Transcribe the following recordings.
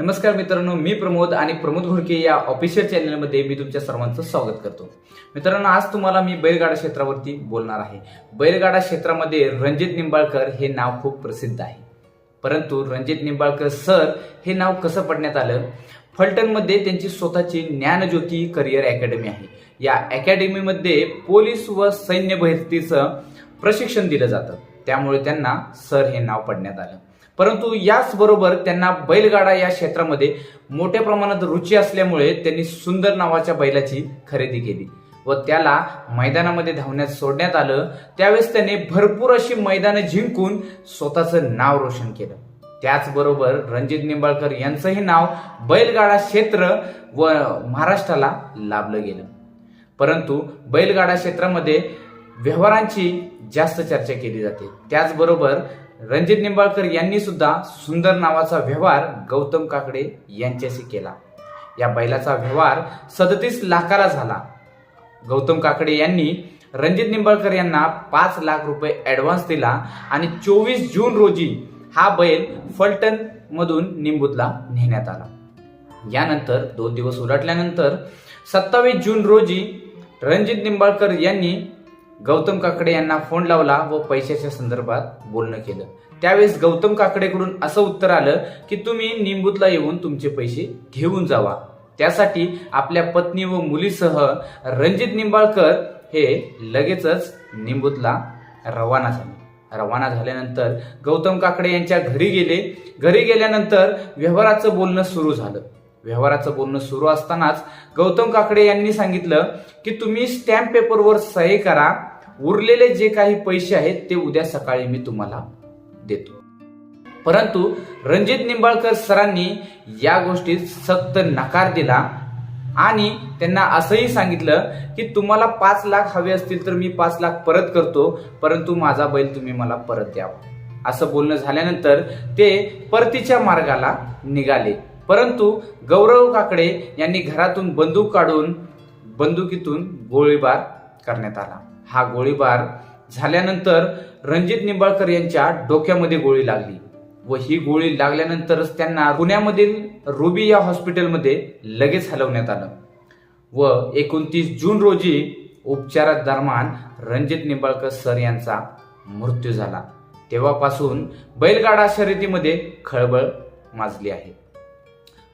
नमस्कार मित्रांनो मी प्रमोद आणि प्रमोद घोडके या ऑफिशियल चॅनलमध्ये मी तुमच्या सर्वांचं स्वागत करतो. मित्रांनो आज तुम्हाला मी बैलगाडा क्षेत्रावरती बोलणार आहे. बैलगाडा क्षेत्रामध्ये रणजित निंबाळकर हे नाव खूप प्रसिद्ध आहे. परंतु रणजित निंबाळकर सर हे नाव कसं पडण्यात आलं? फलटणमध्ये त्यांची स्वतःची ज्ञानज्योती करिअर अकॅडमी आहे. या अकॅडमीमध्ये पोलीस व सैन्य भरतीचं प्रशिक्षण दिलं जातं. त्यामुळे त्यांना सर हे नाव पडण्यात आलं. परंतु याचबरोबर त्यांना बैलगाडा या क्षेत्रामध्ये मोठ्या प्रमाणात रुची असल्यामुळे त्यांनी सुंदर नावाच्या बैलाची खरेदी केली व त्याला मैदानामध्ये धावण्यात सोडण्यात आलं. त्यावेळेस त्याने भरपूर अशी मैदानं जिंकून स्वतःचं नाव रोशन केलं. त्याचबरोबर रणजित निंबाळकर यांचंही नाव बैलगाडा क्षेत्र व महाराष्ट्राला लाभलं गेलं. परंतु बैलगाडा क्षेत्रामध्ये व्यवहारांची जास्त चर्चा केली जाते. त्याचबरोबर रणजित निंबाळकर यांनी सुद्धा सुंदर नावाचा व्यवहार गौतम काकडे यांच्याशी केला. या बैलाचा व्यवहार सदतीस लाखाला झाला. गौतम काकडे यांनी रणजित निंबाळकर यांना पाच लाख रुपये ऍडव्हान्स दिला आणि चोवीस जून रोजी हा बैल फलटण मधून निंबूतला नेण्यात आला. यानंतर दोन दिवस उलटल्यानंतर सत्तावीस जून रोजी रणजित निंबाळकर यांनी गौतम काकडे यांना फोन लावला व पैशाच्या संदर्भात बोलणं केलं. त्यावेळेस गौतम काकडेकडून असं उत्तर आलं की तुम्ही निंबूतला येऊन तुमचे पैसे घेऊन जावा. त्यासाठी आपल्या पत्नी व मुलीसह रणजित निंबाळकर हे लगेचच निंबूतला रवाना झाले. रवाना झाल्यानंतर गौतम काकडे यांच्या घरी गेले. घरी गेल्यानंतर व्यवहाराचं बोलणं सुरू झालं. व्यवहाराचं बोलणं सुरू असतानाच गौतम काकडे यांनी सांगितलं की तुम्ही स्टॅम्प पेपरवर सही करा. उरलेले जे काही पैसे आहेत ते उद्या सकाळी मी तुम्हाला देतो. परंतु रणजित निंबाळकर सरांनी या गोष्टीत सक्त नकार दिला आणि त्यांना असंही सांगितलं की तुम्हाला पाच लाख हवे असतील तर मी पाच लाख परत करतो परंतु माझा बैल तुम्ही मला परत द्यावा. असं बोलणं झाल्यानंतर ते परतीच्या मार्गाला निघाले. परंतु गौरव काकडे यांनी घरातून बंदूक काढून बंदुकीतून गोळीबार करण्यात आला. हा गोळीबार झाल्यानंतर रणजित निंबाळकर यांच्या डोक्यामध्ये गोळी लागली व ही गोळी लागल्यानंतरच त्यांना पुण्यामधील रुबी या हॉस्पिटलमध्ये लगेच हलवण्यात आलं व एकोणतीस जून रोजी उपचारादरम्यान रणजित निंबाळकर सर यांचा मृत्यू झाला. तेव्हापासून बैलगाडा शर्यतीमध्ये खळबळ माजली आहे.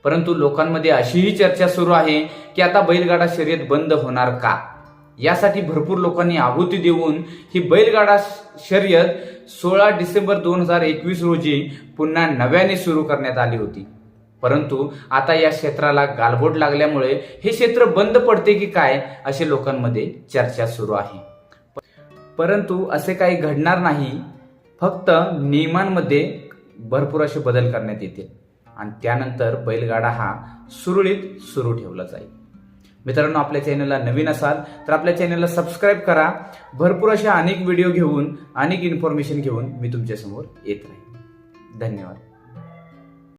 परंतु लोकांमध्ये अशीही चर्चा सुरू आहे की आता बैलगाडा शर्यत बंद होणार का? यासाठी भरपूर लोकांनी आहुती देऊन ही बैलगाडा शर्यत सोळा डिसेंबर दोन हजार एकवीस रोजी पुन्हा नव्याने सुरू करण्यात आली होती. परंतु आता या क्षेत्राला गालबोट लागल्यामुळे हे क्षेत्र बंद पडते की काय असे लोकांमध्ये चर्चा सुरू आहे. परंतु असे काही घडणार नाही. फक्त नियमांमध्ये भरपूर असे बदल करण्यात येतील. आणि त्यानंतर बैलगाडा हा सुरळीत सुरू ठेवला जाईल. मित्रांनो आपल्या चॅनलला नवीन असाल तर आपल्या चॅनलला सबस्क्राईब करा. भरपूर अशा अनेक व्हिडिओ घेऊन अनेक इन्फॉर्मेशन घेऊन मी तुमच्यासमोर येत राहील धन्यवाद.